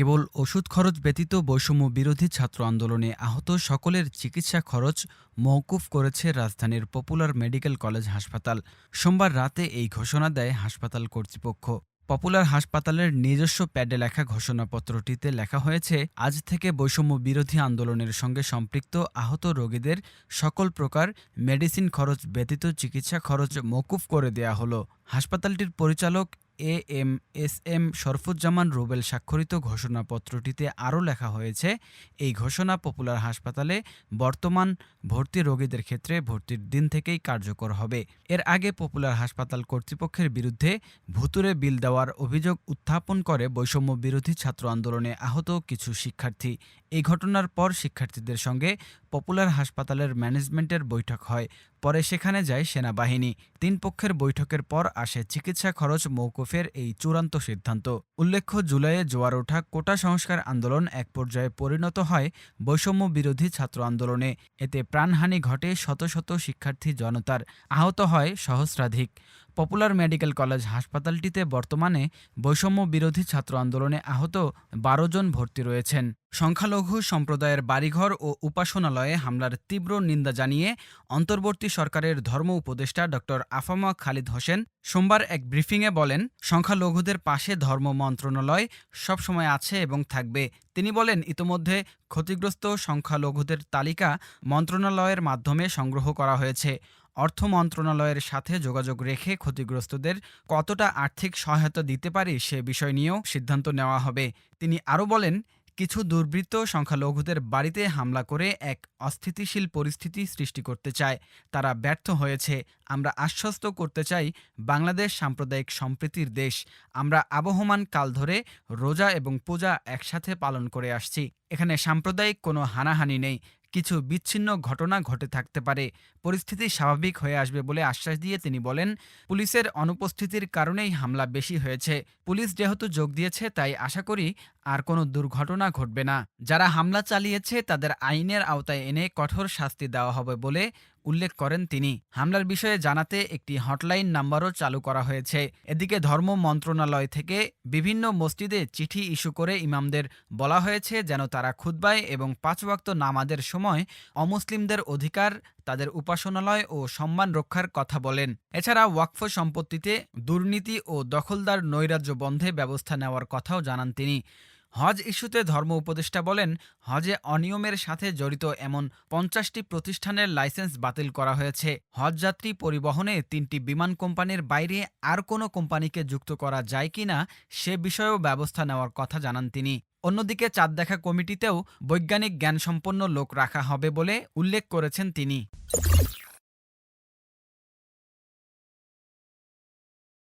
কেবল ওষুধ খরচ ব্যতীত বৈষম্য বিরোধী ছাত্র আন্দোলনে আহত সকলের চিকিৎসা খরচ মওকুফ করেছে রাজধানীর পপুলার মেডিকেল কলেজ হাসপাতাল। সোমবার রাতে এই ঘোষণা দেয় হাসপাতাল কর্তৃপক্ষ। পপুলার হাসপাতালের নিজস্ব প্যাডে লেখা ঘোষণাপত্রটিতে লেখা হয়েছে, আজ থেকে বৈষম্য বিরোধী আন্দোলনের সঙ্গে সম্পৃক্ত আহত রোগীদের সকল প্রকার মেডিসিন খরচ ব্যতীত চিকিৎসা খরচ মওকুফ করে দেয়া হলো। হাসপাতালটির পরিচালক A M S M Sharfuzzaman Rubel স্বাক্ষরিত ঘোষণাপত্রটিতে আরও লেখা হয়েছে, এই ঘোষণা পপুলার হাসপাতালে বর্তমান ভর্তি রোগীদের ক্ষেত্রে ভর্তির দিন থেকেই কার্যকর হবে। এর আগে পপুলার হাসপাতাল কর্তৃপক্ষের বিরুদ্ধে ভুতুরে বিল দেওয়ার অভিযোগ উত্থাপন করে বৈষম্য বিরোধী ছাত্র আন্দোলনে আহত কিছু শিক্ষার্থী। এই ঘটনার পর শিক্ষার্থীদের সঙ্গে পপুলার হাসপাতালের ম্যানেজমেন্টের বৈঠক হয়। পরে সেখানে যায় সেনাবাহিনী। তিন পক্ষের বৈঠকের পর আসে চিকিৎসা খরচ মৌকুফের এই চূড়ান্ত সিদ্ধান্ত। উল্লেখ্য, জুলাইয়ে জোয়ার ওঠা কোটা সংস্কার আন্দোলন এক পর্যায়ে পরিণত হয় বৈষম্য বিরোধী ছাত্র আন্দোলনে। এতে প্রাণহানি ঘটে শত শত শিক্ষার্থী জনতার। আহত হয় সহস্রাধিক। পপুলার মেডিকেল কলেজ হাসপাতালটিতে বর্তমানে বৈষম্য বিরোধী ছাত্র আন্দোলনে আহত বারো জন ভর্তি রয়েছেন। সংখ্যালঘু সম্প্রদায়ের বাড়িঘর ও উপাসনালয়ে হামলার তীব্র নিন্দা জানিয়ে অন্তর্বর্তী সরকারের ধর্ম উপদেষ্টা ড. আফামা খালিদ হোসেন সোমবার এক ব্রিফিংয়ে বলেন, সংখ্যালঘুদের পাশে ধর্ম মন্ত্রণালয় সবসময় আছে এবং থাকবে। তিনি বলেন, ইতোমধ্যে ক্ষতিগ্রস্ত সংখ্যালঘুদের তালিকা মন্ত্রণালয়ের মাধ্যমে সংগ্রহ করা হয়েছে। অর্থ মন্ত্রণালয়ের সাথে যোগাযোগ রেখে ক্ষতিগ্রস্তদের কতটা আর্থিক সহায়তা দিতে পারি সে বিষয় নিয়েও সিদ্ধান্ত নেওয়া হবে। তিনি আরও বলেন, কিছু দুর্বৃত্ত সংখ্যালঘুদের বাড়িতে হামলা করে এক অস্থিতিশীল পরিস্থিতি সৃষ্টি করতে চায়। তারা ব্যর্থ হয়েছে। আমরা আশ্বস্ত করতে চাই, বাংলাদেশ সাম্প্রদায়িক সম্প্রীতির দেশ। আমরা আবহমান কাল ধরে রোজা এবং পূজা একসাথে পালন করে আসছি। এখানে সাম্প্রদায়িক কোনো হানাহানি নেই। কিছু বিচ্ছিন্ন ঘটনা ঘটে থাকতে পারে। পরিস্থিতি স্বাভাবিক হয়ে আসবে বলে আশ্বাস দিয়ে তিনি বলেন, পুলিশের অনুপস্থিতির কারণেই হামলা বেশি হয়েছে। পুলিশ যেহেতু যোগ দিয়েছে, তাই আশা করি আর কোনো দুর্ঘটনা ঘটবে না। যারা হামলা চালিয়েছে, তাদের আইনের আওতায় এনে কঠোর শাস্তি দেওয়া হবে বলে উল্লেখ করেন তিনি। হামলার বিষয়ে জানাতে একটি হটলাইন নাম্বারও চালু করা হয়েছে। এদিকে ধর্ম মন্ত্রণালয় থেকে বিভিন্ন মসজিদে চিঠি ইস্যু করে ইমামদের বলা হয়েছে যেন তারা খুতবায় এবং পাঁচ ওয়াক্ত নামাজের সময় অমুসলিমদের অধিকার, তাদের উপাসনালয় ও সম্মান রক্ষার কথা বলেন। এছাড়া ওয়াকফ সম্পত্তিতে দুর্নীতি ও দখলদার নৈরাজ্য বন্ধে ব্যবস্থা নেওয়ার কথাও জানান তিনি। হজ ইস্যুতে ধর্ম উপদেষ্টা বলেন, হজে অনিয়মের সাথে জড়িত এমন পঞ্চাশটি প্রতিষ্ঠানের লাইসেন্স বাতিল করা হয়েছে। হজযাত্রী পরিবহনে তিনটি বিমান কোম্পানির বাইরে আর কোনো কোম্পানিকে যুক্ত করা যায় কিনা সে বিষয়েও ব্যবস্থা নেওয়ার কথা জানান তিনি। অন্যদিকে চাঁদ দেখা কমিটিতেও বৈজ্ঞানিক জ্ঞানসম্পন্ন লোক রাখা হবে বলে উল্লেখ করেছেন তিনি।